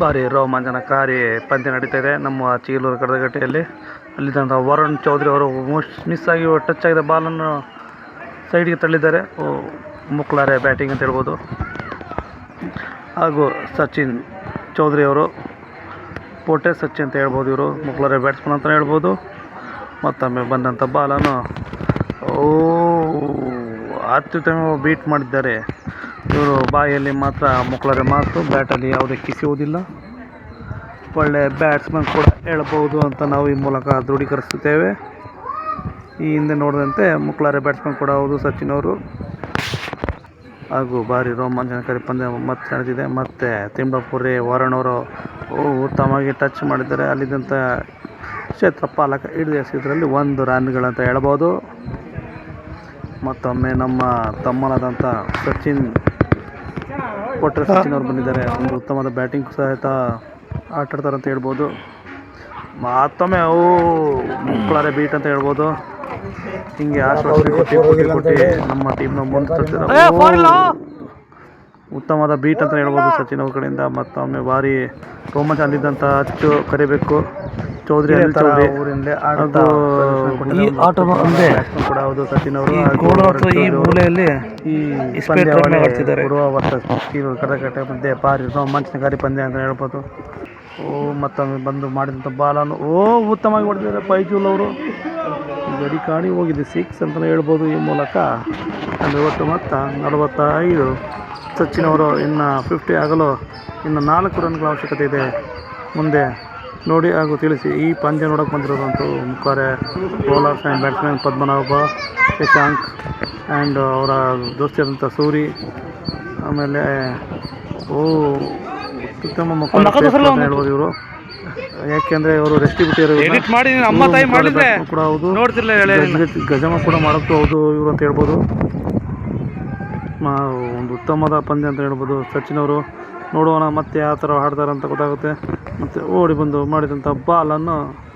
ಭಾರಿ ರೋಮಾಂಚನಕಾರಿ ಪಂದ್ಯ ನಡೀತಾ ಇದೆ ನಮ್ಮ ಚೀಲೂರು ಕಡದಗಟ್ಟೆಯಲ್ಲಿ ಅಲ್ಲಿದ್ದಂಥ ವರುಣ್ ಚೌಧರಿ ಅವರು ಮಿಸ್ ಆಗಿ ಟಚ್ ಆಗಿದ ಬಾಲನ್ನು ಸೈಡ್ಗೆ ತಳ್ಳಿದ್ದಾರೆ. ಮುಕ್ಲಾರೆ ಬ್ಯಾಟಿಂಗ್ ಅಂತ ಹೇಳ್ಬೋದು. ಹಾಗೂ ಸಚಿನ್ ಚೌಧರಿ ಅವರು ಪೋಟೆ ಸಚಿನ್ ಅಂತ ಹೇಳ್ಬೋದು ಇವರು. ಮುಕ್ಲಾರೆ ಬ್ಯಾಟ್ಸ್ಮನ್ ಅಂತಲೇ ಹೇಳ್ಬೋದು. ಮತ್ತೊಮ್ಮೆ ಬಂದಂಥ ಬಾಲನ್ನು ಓ, ಅತ್ಯುತ್ತಮ ಬೀಟ್ ಮಾಡಿದ್ದಾರೆ. ಇವರು ಬಾಯಲ್ಲಿ ಮಾತ್ರ ಮುಕ್ಳರೆ ಮಾತು. ಬ್ಯಾಟಲ್ಲಿ ಯಾವುದೇ ಕಿಸಿಯುವುದಿಲ್ಲ ಒಳ್ಳೆಯ ಬ್ಯಾಟ್ಸ್ಮನ್ ಕೂಡ ಹೇಳಬಹುದು ಅಂತ ನಾವು ಈ ಮೂಲಕ ದೃಢೀಕರಿಸುತ್ತೇವೆ. ಈ ಹಿಂದೆ ನೋಡಿದಂತೆ ಮುಕ್ಳಾರೆ ಬ್ಯಾಟ್ಸ್ಮನ್ ಕೂಡ ಹೌದು, ಸಚಿನ್ ಅವರು. ಹಾಗೂ ಭಾರಿ ರೋಮಾಂಚನಕಾರಿ ಪಂದ್ಯ ಮತ್ತೆ ನಡೆದಿದೆ. ಮತ್ತು ತಿಂಬಪುರಿ ವರುಣ್ ಅವರು ಉತ್ತಮವಾಗಿ ಟಚ್ ಮಾಡಿದ್ದಾರೆ. ಅಲ್ಲಿದ್ದಂಥ ಕ್ಷೇತ್ರ ಪಾಲಕ ಹಿಡಿದು ಎಸೆದ್ರಲ್ಲಿ ಒಂದು ರನ್ಗಳಂತ ಹೇಳ್ಬೋದು ಮತ್ತೊಮ್ಮೆ ನಮ್ಮ ತಮ್ಮನಾದಂಥ ಸಚಿನ್ ಕೊಟ್ಟರೆ ಸಚಿನ್ ಅವರು ಬಂದಿದ್ದಾರೆ. ಒಂದು ಉತ್ತಮವಾದ ಬ್ಯಾಟಿಂಗ್ ಸಹಿತ ಆಟಾಡ್ತಾರೆ ಅಂತ ಹೇಳ್ಬೋದು. ಮತ್ತೊಮ್ಮೆ ಅವು ಮುಕ್ಕಳಾರೆ ಬೀಟ್ ಅಂತ ಹೇಳ್ಬೋದು. ಹಿಂಗೆ ಆಶ್ವಾಸನೆ ಕೊಟ್ಟು ಕೊಟ್ಟು ಕೊಟ್ಟು ನಮ್ಮ ಟೀಮ್ನ ಮುಂದೆ ತರ್ತಿದ್ದಾರೆ. ಉತ್ತಮವಾದ ಬೀಟ್ ಅಂತ ಹೇಳ್ಬೋದು ಸಚಿನ್ ಅವ್ರ ಕಡೆಯಿಂದ. ಮತ್ತೊಮ್ಮೆ ಭಾರಿ ರೋಮಾಂಚ ಅಲ್ಲಿದ್ದಂಥ ಅಚ್ಚು ಕರಿಬೇಕು. ಚೌಧರಿ ಅನಿಲ್ ಚೌಧರಿ. ಹಾಗೂ ಈ ಆಟ ಕೂಡ ಹೌದು ಸಚಿನ್ ಅವರು. ಈ ಮೂಲೆಯಲ್ಲಿ ಈ ಆಡ್ತಿದ್ದಾರೆ. ಮಧ್ಯೆ ಭಾರಿ ರೋಮಾಂಚನಕಾರಿ ಪಂದ್ಯ ಅಂತ ಹೇಳ್ಬೋದು. ಓ ಮತ್ತೊಮ್ಮೆ ಬಂದು ಮಾಡಿದಂಥ ಬಾಲನ್ನು ಓ ಉತ್ತಮವಾಗಿ ಹೊಡೆದಿದ್ದಾರೆ ಪೈಜೂಲ್ ಅವರು. ಗಡಿ ಕಾಡಿ ಹೋಗಿದೆ. ಸಿಕ್ಸ್ ಅಂತಲೇ ಹೇಳ್ಬೋದು ಈ ಮೂಲಕ. ಅಲ್ಲಿ ಒಟ್ಟು ಮೊತ್ತ ನಲವತ್ತೈದು. ಸಚಿನ್ ಅವರು ಇನ್ನು ಫಿಫ್ಟಿ ಆಗಲು ಇನ್ನು ನಾಲ್ಕು ರನ್ಗಳ ಅವಶ್ಯಕತೆ ಇದೆ. ಮುಂದೆ ನೋಡಿ ಹಾಗೂ ತಿಳಿಸಿ ಈ ಪಂದ್ಯ ನೋಡೋಕೆ ಬಂದಿರೋದಂತೂ ಮುಖಾರೆ bowlers and batsman Padmanabha Shashank and ಅವರ ದೋಸ್ತಿಯಾದಂಥ ಸೂರಿ. ಆಮೇಲೆ ಓ ಉತ್ತಮ ಮಕ್ಕಳು ಹೇಳ್ಬೋದು ಇವರು. ಯಾಕೆಂದರೆ ಇವರು ರೆಸ್ಟಿ ಮಾಡಿದ್ರೆ. ಕೂಡ ಹೌದು ಗಜಮ ಕೂಡ ಮಾಡೋಕ್ಕೂ ಹೌದು ಇವರು ಅಂತ ಹೇಳ್ಬೋದು. ಒಂದು ಉತ್ತಮವಾದ ಪಂದ್ಯ ಅಂತ ಹೇಳ್ಬೋದು. ಸಚಿನ್ ಅವರು ನೋಡೋಣ ಮತ್ತೆ ಯಾವ ಥರ ಆಡ್ತಾರೆ ಅಂತ ಗೊತ್ತಾಗುತ್ತೆ. ಮತ್ತು ಓಡಿ ಬಂದು ಮಾಡಿದಂಥ ಬಾಲನ್ನು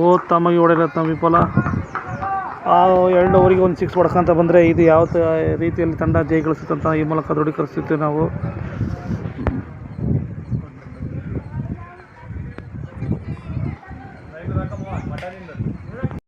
ಓ, ತಮಗೆ ಹೊಡೆಯಲ್ಲ ತಮ್ಮ ವಿಫಲ. ಆ, ಎರಡು ಅವರಿಗೆ ಒಂದು ಸಿಕ್ಸ್ ಹೊಡ್ಕೊಂತ ಬಂದರೆ ಇದು ಯಾವ ರೀತಿಯಲ್ಲಿ ತಂಡ ಜಯ ಗಳಿಸುತ್ತಂತ ಈ ಮೂಲಕ ದೃಢೀಕರಿಸುತ್ತೇವೆ ನಾವು.